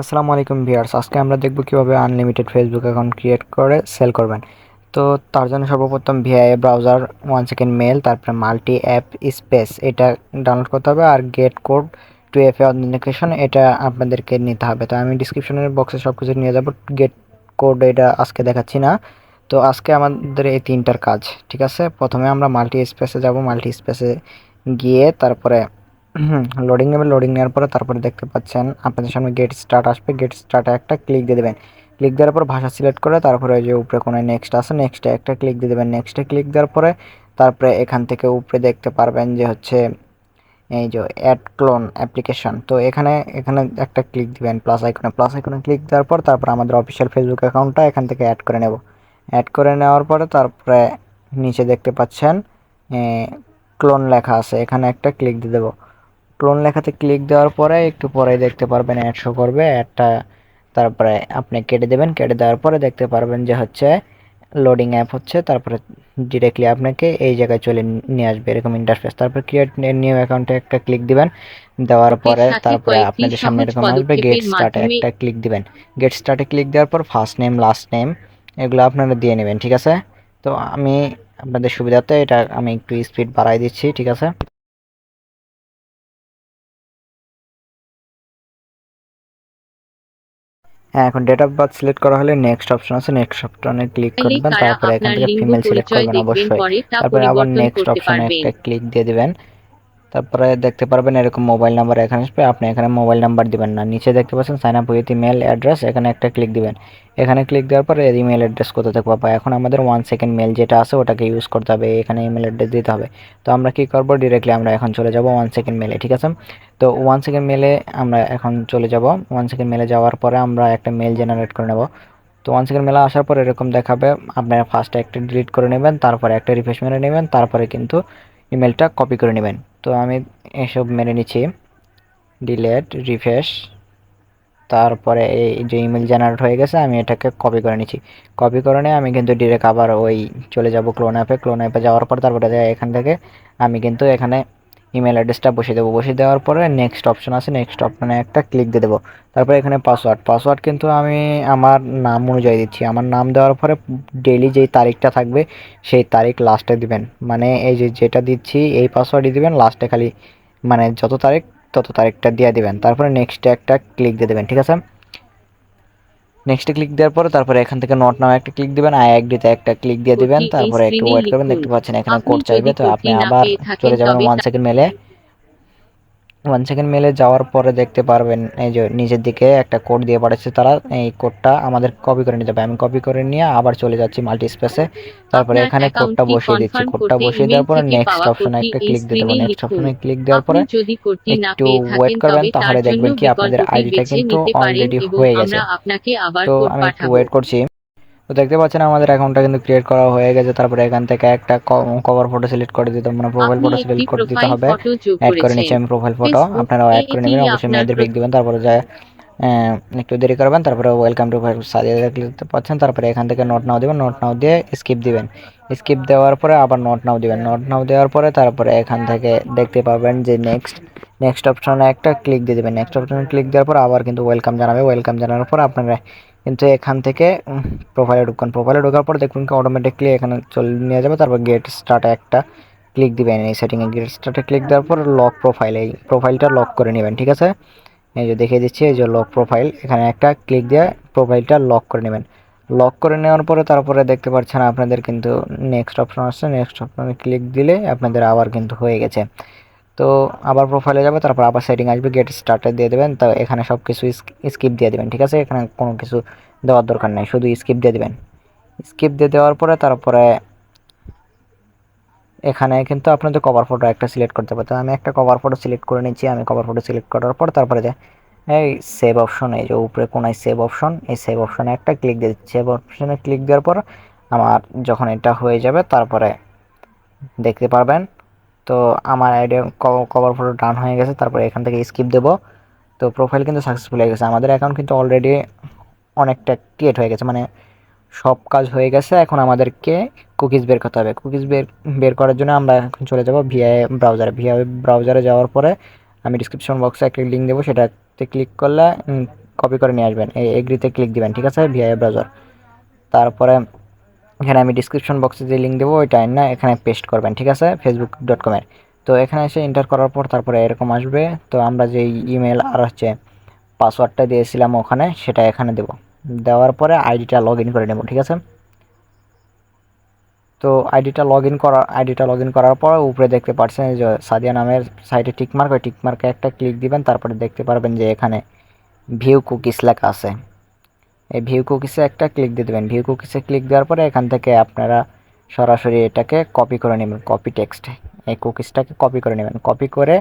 আসসালামু আলাইকুম ভিউয়ার্স, আজকে আমরা দেখব কীভাবে আনলিমিটেড ফেসবুক অ্যাকাউন্ট ক্রিয়েট করে সেল করবেন। তো তার জন্য সর্বপ্রথম Via browser one second mail তারপরে মাল্টি অ্যাপ স্পেস এটা ডাউনলোড করতে হবে আর get code two F A authentication এটা আপনাদেরকে নিতে হবে। তো আমি ডিসক্রিপশনের বক্সে সব কিছু নিয়ে যাব গেট কোড এটা আজকে দেখাচ্ছি না। তো আজকে আমাদের এই তিনটার কাজ, ঠিক আছে? প্রথমে আমরা মাল্টি স্পেসে যাব মাল্টি স্পেসে গিয়ে তারপরে লোডিং নেবে লোডিং নেওয়ার পরে তারপরে দেখতে পাচ্ছেন আপনাদের সামনে গেট স্টার্ট আসবে। গেট স্টার্টে একটা ক্লিক দিয়ে দেবেন। ক্লিক দেওয়ার পর ভাষা সিলেক্ট করে তারপরে যে উপরে কোনো নেক্সট আছে নেক্সটে একটা ক্লিক দিয়ে দেবেন। নেক্সটে ক্লিক দেওয়ার পরে তারপরে এখান থেকে উপরে দেখতে পারবেন যে হচ্ছে এই যে অ্যাড ক্লোন অ্যাপ্লিকেশন তো এখানে এখানে একটা ক্লিক দিবেন প্লাস আইকনে প্লাস আইকনে ক্লিক দেওয়ার পর তারপর আমাদের অফিসিয়াল ফেসবুক অ্যাকাউন্টটা এখান থেকে অ্যাড করে নেব। অ্যাড করে নেওয়ার পরে তারপরে নিচে দেখতে পাচ্ছেন ক্লোন লেখা আছে। এখানে একটা ক্লিক দিয়ে দেবো। ক্লোন লেখাতে ক্লিক দেওয়ার পরে একটু পরে দেখতে পারবেন অ্যাড শো করবে। অ্যাডটা তারপরে আপনি কেটে দেবেন। কেটে দেওয়ার পরে দেখতে পারবেন যে হচ্ছে লোডিং অ্যাপ হচ্ছে। তারপরে ডিরেক্টলি আপনাকে এই জায়গায় চলে নিয়ে আসবে এরকম ইন্টারফেস তারপর ক্রিয়েট নিউ অ্যাকাউন্টে একটা ক্লিক দিবেন। দেওয়ার পরে তারপরে আপনাদের সামনে এরকম আসবে গেট স্টার্টে একটা ক্লিক দিবেন। গেট স্টার্টে ক্লিক দেওয়ার পর ফার্স্ট নেম লাস্ট নেম এগুলো আপনারা দিয়ে নেবেন ঠিক আছে? তো আমি আপনাদের সুবিধাতে এটা আমি একটু স্পিড বাড়াই দিচ্ছি ঠিক আছে? হ্যাঁ এখন ডেট অফ বার্থ সিলেক্ট করা হলে নেক্সট অপশন আছে নেক্সট অপশনে ক্লিক করবেন তারপর এখান থেকে ফিমেল সিলেক্ট করবেন অবশ্যই। তারপর আবার নেক্সট অপশনে একটা ক্লিক দিয়ে দিবেন। তারপরে দেখতে পারবেন এরকম মোবাইল নাম্বার এখানে আসবে। আপনি এখানে মোবাইল নাম্বার দিবেন না। নিচে দেখতে পাচ্ছেন sign up with email address এখানে একটা ক্লিক দিবেন। এখানে ক্লিক দেওয়ার পরে ইমেল অ্যাড্রেস কোথা থেকে পাবো এখন আমাদের ওয়ান সেকেন্ড মেল যেটা আছে, ওটাকে ইউজ করতে হবে। এখানে ইমেল অ্যাড্রেস দিতে হবে। তো আমরা কি করব? ডিরেক্টলি আমরা এখন চলে যাব ওয়ান সেকেন্ড মেলে ঠিক আছে? তো ওয়ান সেকেন্ড মেলে আমরা এখন চলে যাব। ওয়ান সেকেন্ড মেলে যাওয়ার পরে আমরা একটা মেল জেনারেট করে নেব। তো ওয়ান সেকেন্ড মেলে আসার পর এরকম দেখাবে। আপনারা ফার্স্টে একটা ডিলিট করে নেবেন, তারপরে একটা রিফ্রেশ মেরে নেবেন, তারপরে কিন্তু ইমেলটা কপি করে নেবেন। তো আমি এসব মেনে নিচ্ছি। ডিলেট রিফ্রেশ তারপরে এই যে ইমেল জেনারেট হয়ে গেছে, আমি এটাকে কপি করে নিচ্ছি। কপি করে নিয়ে আমি কিন্তু ডিরেক্ট আবার ওই চলে যাব ক্লোন অ্যাপে ক্লোন অ্যাপে যাওয়ার পর তারপরে এখান থেকে আমি কিন্তু এখানে ইমেল অ্যাড্রেসটা বসিয়ে দেবো। বসিয়ে দেওয়ার পরে নেক্সট অপশন আছে। নেক্সট অপশনে একটা ক্লিক দিয়ে দেবো। তারপরে এখানে পাসওয়ার্ড পাসওয়ার্ড কিন্তু আমি আমার নাম অনুযায়ী দিচ্ছি। আমার নাম দেওয়ার পরে ডেলি যেই তারিখটা থাকবে, সেই তারিখ লাস্টে দিবেন। মানে এই যে যেটা দিচ্ছি, এই পাসওয়ার্ডই দিবেন লাস্টে খালি। মানে যত তারিখ, তত তারিখটা দিয়ে দিবেন। তারপরে নেক্সটে একটা ক্লিক দিয়ে দেবেন। ঠিক আছে? নেক্সটে ক্লিক দেওয়ার পরে তারপরে এখান থেকে নট নাও একটা ক্লিক দিবেন আই এগ্রিতে একটা ক্লিক দিয়ে দিবেন তারপরে একটু ওয়েট করবেন দেখতে পাচ্ছেন এখানে কোড চাইবে তো আপনি আবার চলে যাবেন ওয়ান সেকেন্ড মেলে। ওয়ান সেকেন্ড মেলে যাওয়ার পরে দেখতে পারবেন এই যে নিচের দিকে একটা কোড দিয়ে পাঠাচ্ছে তারা এই কোডটা আমাদের কপি করে নিতে হবে। আমি কপি করে নিয়ে আবার চলে যাচ্ছি মাল্টি স্পেসে তারপরে এখানে কোডটা বসিয়ে দিচ্ছি। কোডটা বসিয়ে দেওয়ার পরে নেক্সট অপশনে একটা ক্লিক দিতে হবে নেক্সট অপশনে ক্লিক দেওয়ার পরে একটু ওয়েট করবেন তাহলে দেখবেন কি আপনাদের আইডিটা কিন্তু অলরেডি হয়ে গেছে। তো আমি একটু ওয়েট করছি। তো দেখতে পাচ্ছেন আমাদের অ্যাকাউন্টটা কিন্তু ক্রিয়েট করা হয়ে গেছে। তারপরে এখান থেকে একটা কভার ফটো সিলেক্ট করে দিতে মানে প্রোফাইল ফটো সিলেক্ট করে দিতে হবে। অ্যাড করে নিচ্ছি আমি প্রোফাইল ফটো আপনারাও অ্যাড করে নেবেন অবশ্যই মেয়েদের পিক দিবেন তারপরে যায় একটু দেরি করবেন তারপরে ওয়েলকাম টু ফাইভ সাজিয়ে দেখতে পাচ্ছেন। তারপরে এখান থেকে নোট নাও দেবেন নোট নাও দিয়ে স্কিপ দিবেন। স্কিপ দেওয়ার পরে আবার নোট নাও দিবেন। নোট নাও দেওয়ার পরে তারপরে এখান থেকে দেখতে পাবেন যে নেক্সট নেক্সট অপশনে একটা ক্লিক দিয়ে দেবেন। নেক্সট অপশনে ক্লিক দেওয়ার পর আবার কিন্তু ওয়েলকাম জানাবে। ওয়েলকাম জানানোর পর আপনারা কিন্তু এখান থেকে প্রোফাইলে ঢুকান। প্রোফাইলে ঢোকার পর দেখুন কি অটোমেটিকলি এখানে চলে নিয়ে যাবে। তারপর গেট স্টার্টে একটা ক্লিক দিবেন এই সেটিংয়ে গেট স্টার্টে ক্লিক দেওয়ার পর লক প্রোফাইল এই প্রোফাইলটা লক করে নেবেন, ঠিক আছে? এই যে দেখিয়ে দিচ্ছি, এই যে লক প্রোফাইল এখানে একটা ক্লিক দিয়ে প্রোফাইলটা লক করে নেবেন। লক করে নেওয়ার পরে তারপরে দেখতে পাচ্ছেন আপনাদের কিন্তু নেক্সট অপশন আসছে। নেক্সট অপশনে ক্লিক দিলে আপনাদের আবার কিন্তু হয়ে গেছে। তো আবার প্রোফাইলে যাবে, তারপর আবার সেটিং আসবে গেট স্টার্টে দিয়ে দেবেন, তো এখানে সব কিছু স্কিপ দিয়ে দেবেন, ঠিক আছে? এখানে কোনো কিছু দেওয়ার দরকার নেই, শুধু স্কিপ দিয়ে দেবেন। স্কিপ দিয়ে দেওয়ার পরে তারপরে এখানে কিন্তু আপনাদের কভার ফটো একটা সিলেক্ট করতে পারতো আমি একটা কভার ফটো সিলেক্ট করে নিচ্ছি আমি কভার ফটো সিলেক্ট করার পর তারপরে যে, এই সেভ অপশন এই যে উপরে কোনায় সেভ অপশন এই সেভ অপশনে একটা ক্লিক দিয়ে সেভ অপশনে ক্লিক দেওয়ার পর আমার যখন এটা হয়ে যাবে, তারপরে দেখতে পারবেন তো আমার আইডিয়া কভার ফটো ডান হয়ে গেছে, তারপরে এখান থেকে স্কিপ দেবো। তো প্রোফাইল কিন্তু সাকসেসফুল হয়ে গেছে। আমাদের অ্যাকাউন্ট কিন্তু অলরেডি অনেকটা ক্রিয়েট হয়ে গেছে মানে সব কাজ হয়ে গেছে। এখন আমাদেরকে কুকিজ বের করতে হবে। কুকিজ বের বের করার জন্য আমরা এখন চলে যাব ভিআই ব্রাউজারে ভিআই ব্রাউজারে যাওয়ার পরে আমি ডিসক্রিপশন বক্সে একটা লিঙ্ক দেবো। সেটাতে ক্লিক করলে কপি করে নিয়ে আসবেন। এই এগ্রিতে ক্লিক দিবেন, ঠিক আছে? ভিআই ব্রাউজার তারপরে এখানে আমি ডিসক্রিপশন বক্সে যে লিঙ্ক দেবো, ওইটা না, এখানে পেস্ট করবেন, ঠিক আছে? ফেসবুক ডট কমের তো এখানে এসে এন্টার করার পর তারপরে এরকম আসবে। তো আমরা যে ইমেল আর হচ্ছে পাসওয়ার্ডটা দিয়েছিলাম ওখানে, সেটা এখানে দেব। দেওয়ার পরে আইডিটা লগ ইন করে নেব, ঠিক আছে? তো আইডিটা লগ ইন করার আইডিটা লগ ইন করার পর উপরে দেখতে পাচ্ছেন যে সাদিয়া নামের সাইটে টিকমার্ক ওই টিকমার্কে একটা ক্লিক দিবেন, তারপরে দেখতে পারবেন যে এখানে ভিউ কুকিস লেখা আছে। এই ভিউ কুকিসে একটা ক্লিক দিয়ে দেবেন। ভিউ কুকিসে ক্লিক দেওয়ার পরে এখান থেকে আপনারা সরাসরি এটাকে কপি করে নেবেন কপি টেক্সট এই কুকিসটাকে কপি করে নেবেন। কপি করে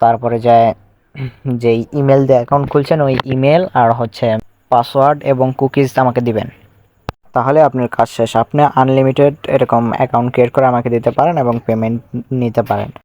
তারপরে যায় যেই ইমেল দিয়ে অ্যাকাউন্ট খুলছেন, ওই ইমেল আর হচ্ছে পাসওয়ার্ড এবং কুকিজ আমাকে দিবেন। তাহলে আপনার কাজ শেষ। আপনি আনলিমিটেড এরকম অ্যাকাউন্ট ক্রিয়েট করে আমাকে দিতে পারেন এবং পেমেন্ট নিতে পারেন।